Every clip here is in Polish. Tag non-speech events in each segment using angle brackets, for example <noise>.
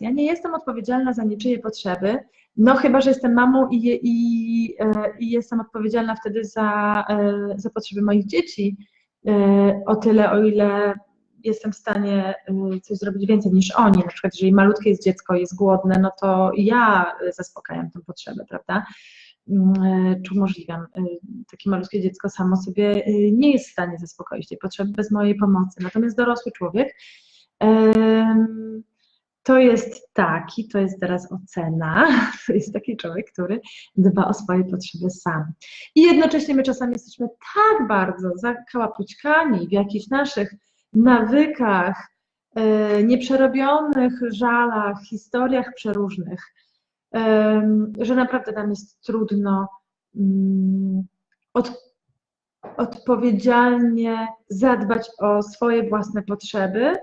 Ja nie jestem odpowiedzialna za niczyje potrzeby, no chyba, że jestem mamą i, i, e, i jestem odpowiedzialna wtedy za, e, za potrzeby moich dzieci, e, o tyle, o ile jestem w stanie coś zrobić więcej niż oni. Na przykład, jeżeli malutkie jest dziecko jest głodne, no to ja zaspokajam tę potrzebę, prawda? Mm, czy umożliwiam. Takie malutkie dziecko samo sobie nie jest w stanie zaspokoić tej potrzeby bez mojej pomocy. Natomiast dorosły człowiek to jest taki, to jest teraz ocena, <laughs> to jest taki człowiek, który dba o swoje potrzeby sam. I jednocześnie my czasami jesteśmy tak bardzo zakałapućkani w jakichś naszych nawykach, e, nieprzerobionych żalach, historiach przeróżnych, że naprawdę nam jest trudno mm, od, odpowiedzialnie zadbać o swoje własne potrzeby,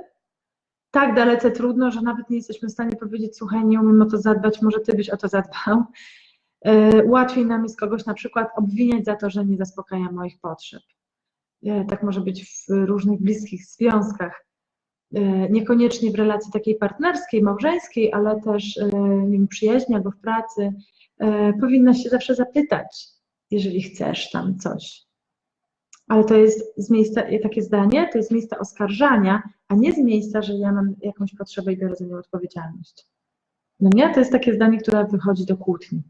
tak dalece trudno, że nawet nie jesteśmy w stanie powiedzieć, słuchaj, nie umiem o to zadbać, może ty byś o to zadbał. E, łatwiej nam jest kogoś na przykład obwiniać za to, że nie zaspokaja moich potrzeb. E, tak może być w różnych bliskich związkach. E, niekoniecznie w relacji takiej partnerskiej, małżeńskiej, ale też nie wiem, przyjaźni albo w pracy. Powinna się zawsze zapytać, jeżeli chcesz tam coś ale to jest z miejsca, takie zdanie, to jest z miejsca oskarżania, a nie z miejsca, że ja mam jakąś potrzebę i biorę za nią odpowiedzialność. No nie, to jest takie zdanie, które wychodzi do kłótni.